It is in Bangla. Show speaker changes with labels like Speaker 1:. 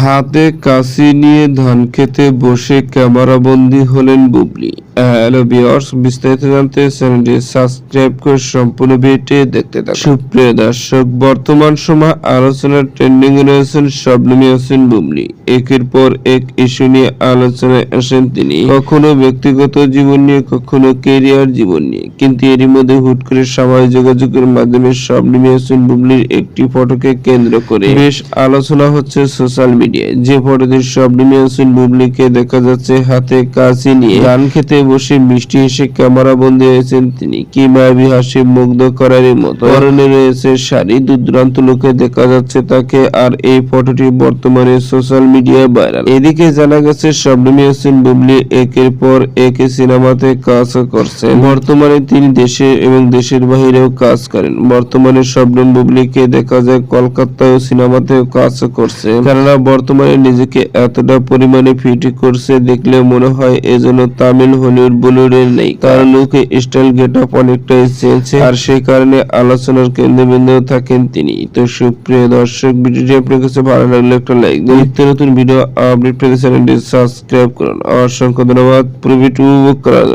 Speaker 1: হাতে কাশি নিয়ে ধান খেতে বসে ক্যামেরাবন্দি হলেন বুবলি। হ্যালো ভিউয়ার্স, বিস্তারিত জানতে চ্যানেলটি সাবস্ক্রাইব করে সম্পূর্ণ ভিডিওটি দেখতে থাকুন। সুপ্রিয় দর্শক, বর্তমান সময় আলোচনার ট্রেন্ডিং রয়েছেন শবনমী হোসেন বুবলি। একের পর এক ইস্যু নিয়ে আলোচনায় আসেন তিনি। কখনো ব্যক্তিগত জীবন নিয়ে, কখনো কেরিয়ার জীবন নিয়ে। কিন্তু এরই মধ্যে হুট করে সামাজিক যোগাযোগের মাধ্যমে শবনমী হোসেন বুবলির একটি ফটোকে কেন্দ্র করে বেশ আলোচনা হচ্ছে সোশ্যাল মিডিয়ায় যে ফটোতে শবনমী হোসেন বুবলিকে দেখা যাচ্ছে হাতে কাশি নিয়ে। গান খেতে বসে মিষ্টি হেসে ক্যামেরা বন্দী হয়েছেন তিনি। কি মায়াবী হাসি মুগ্ধ করার মতো। পরনে রয়েছে শাড়ি দূরান্ত লোকে দেখা যাচ্ছে তাকে আর এই ফটোটি বর্তমানে সোশ্যাল মিডিয়ায় ভাইরাল। এদিকে জানা গেছে শবনমী হোসেন বুবলি একের পর এক সিনেমাতে কাজ করছেন। বর্তমানে তিনি দেশে এবং দেশের বাহিরেও কাজ করেন। বর্তমানে শবনম বুবলিকে দেখা যায় কলকাতায় সিনেমাতেও কাজ করছে। কেননা বর্তমানে নিজেকে এতটা পরিমাণে ফিট করছে দেখলে মনে হয় এজন্য তামিল হলিউড বলিউডের নেই। কারণ লোকে স্টাইল গেট আপ অনেকটাই চেঞ্জ আর সেই কারণে আলোচনার কেন্দ্রবিন্দু থাকেন তিনি। তো সুপ্রিয় দর্শক, ভিডিওটি আপনার কাছে ভালো লাগলে একটা লাইক দিন। নিত্য নতুন ভিডিও আপডেট পেতে চ্যানেলটি সাবস্ক্রাইব করুন। অসংখ্য ধন্যবাদ। পুরো ভিডিও উপভোগ করার জন্য।